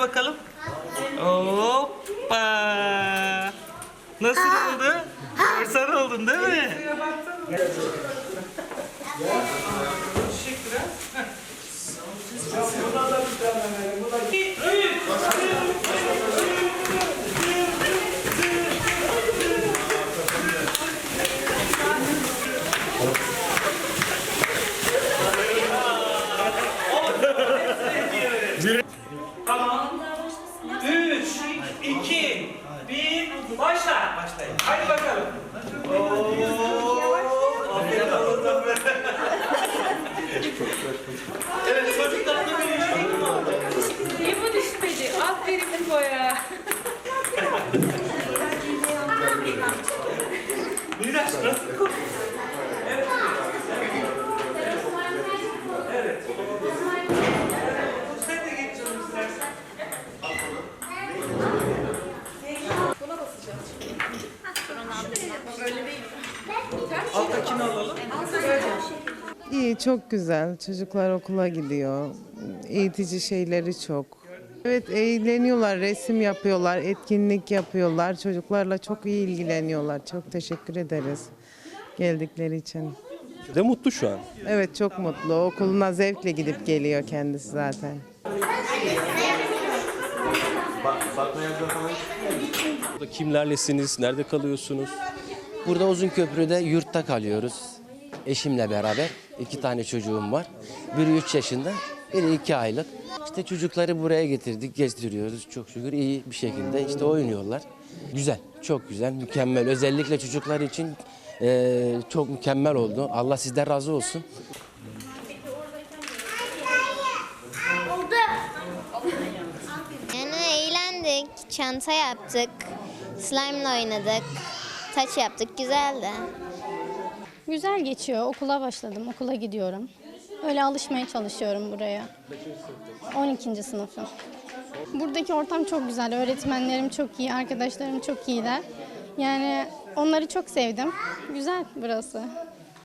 Bakalım. Hoppa. Nasıl oldu? Korsan oldun değil mi? Başla. Başlayın. Hadi bakalım. Evet çocuklar da İbo düşmedi. Aferin İbo'ya. Miraç nasıl koşuyor? Evet. Evet. Sen de geç canım istersen. Alttakini alalım. İyi, çok güzel. Çocuklar okula gidiyor. Eğitici şeyleri çok. Evet, eğleniyorlar, resim yapıyorlar, etkinlik yapıyorlar. Çocuklarla çok iyi ilgileniyorlar. Çok teşekkür ederiz geldikleri için. de mutlu şu an. Evet, çok mutlu. Okuluna zevkle gidip geliyor kendisi zaten. Burada kimlerlesiniz? Nerede kalıyorsunuz? Burada Uzunköprü'de yurtta kalıyoruz. Eşimle beraber. iki tane çocuğum var. Biri 3 yaşında, biri 2 aylık. İşte çocukları buraya getirdik, gezdiriyoruz. Çok şükür iyi bir şekilde işte oynuyorlar. Güzel, çok güzel, mükemmel. Özellikle çocuklar için eee, çok mükemmel oldu. Allah sizden razı olsun. Yani eğlendik, çanta yaptık, slime'la oynadık, taç yaptık, güzeldi. Güzel geçiyor. Okula başladım. Okula gidiyorum. Öyle alışmaya çalışıyorum buraya. 12. sınıfım. Buradaki ortam çok güzel. Öğretmenlerim çok iyi, arkadaşlarım çok iyiler. Yani onları çok sevdim. Güzel burası.